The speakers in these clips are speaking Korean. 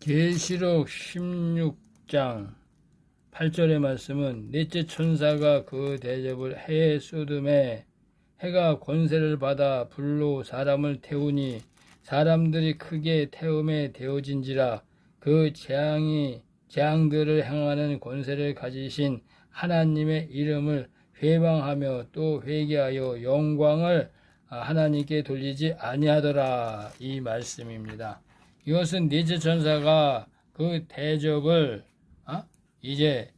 계시록 16장 8절의 말씀은 넷째 천사가 그 대접을 해에 쏟음에 해가 권세를 받아 불로 사람을 태우니 사람들이 크게 태움에 되어진지라 그 재앙이 재앙들을 행하는 권세를 가지신 하나님의 이름을 회방하며 또 회개하여 영광을 하나님께 돌리지 아니하더라 이 말씀입니다. 이것은 넷째 천사가 그 대접을 어? 이제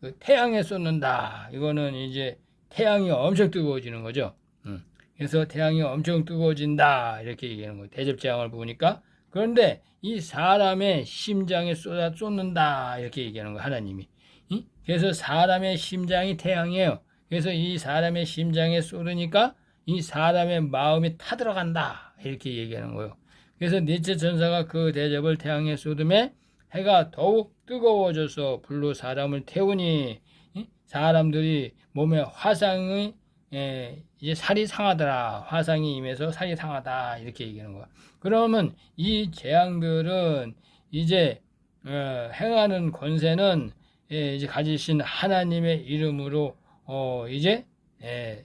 그 태양에 쏟는다. 이거는 이제 태양이 엄청 뜨거워지는 거죠. 음. 그래서 태양이 엄청 뜨거워진다 이렇게 얘기하는 거예요. 대접 재앙을 보니까 그런데 이 사람의 심장에 쏟아 쏟는다 이렇게 얘기하는 거예요. 하나님이. 이? 그래서 사람의 심장이 태양이에요. 그래서 이 사람의 심장에 쏟으니까 이 사람의 마음이 타들어간다 이렇게 얘기하는 거예요. 그래서 넷째 천사가 그 대접을 태양에 쏟음에 해가 더욱 뜨거워져서 불로 사람을 태우니 이? 사람들이 몸에 화상이 예, 이제 살이 상하더라 화상이 임해서 살이 상하다 이렇게 얘기하는 거야. 그러면 이 재앙들은 이제 어, 행하는 권세는 예, 이제 가지신 하나님의 이름으로 어, 이제 예,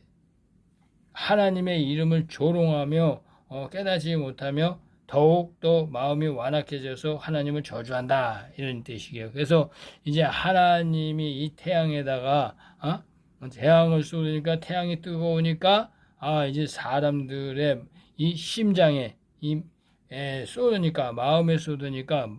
하나님의 이름을 조롱하며 어, 깨닫지 못하며 더욱 더 마음이 완악해져서 하나님을 저주한다 이런 뜻이에요. 그래서 이제 하나님이 이 태양에다가 어? 태양을 쏘니까 태양이 뜨거우니까 아 이제 사람들의 이 심장에 이 에, 쏘니까 마음에 쏘니까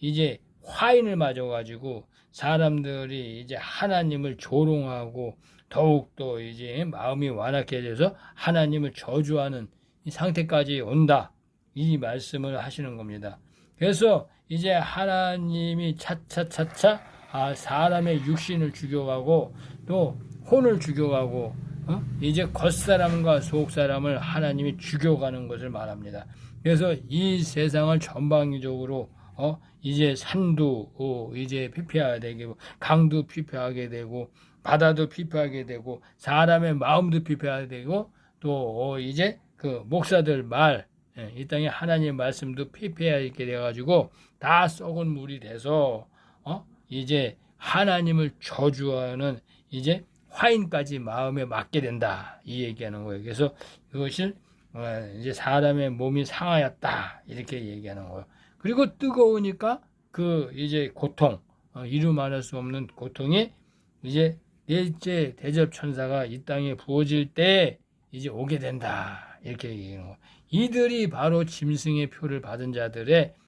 이제 화인을 맞아가지고 사람들이 이제 하나님을 조롱하고 더욱더 이제 마음이 완악해져서 하나님을 저주하는 이 상태까지 온다. 이 말씀을 하시는 겁니다. 그래서 이제 하나님이 차차차차 아, 사람의 육신을 죽여가고 또 혼을 죽여가고 어? 이제 겉사람과 속사람을 하나님이 죽여가는 것을 말합니다. 그래서 이 세상을 전방위적으로 어? 이제 산도 어, 이제 피폐하게 되고 강도 피폐하게 되고 바다도 피폐하게 되고 사람의 마음도 피폐하게 되고 또 어, 이제 그 목사들 말, 예, 이 땅에 하나님의 말씀도 피폐하게 돼가지고 다 썩은 물이 돼서 어? 이제 하나님을 저주하는 이제 화인까지 마음에 맞게 된다 이 얘기하는 거예요. 그래서 이것을 어, 이제 사람의 몸이 상하였다 이렇게 얘기하는 거예요. 그리고 뜨거우니까 그 이제 고통 어, 이루 말할 수 없는 고통이 이제 넷째 대접 천사가 이 땅에 부어질 때 이제 오게 된다 이렇게 얘기하는 거. 이들이 바로 짐승의 표를 받은 자들의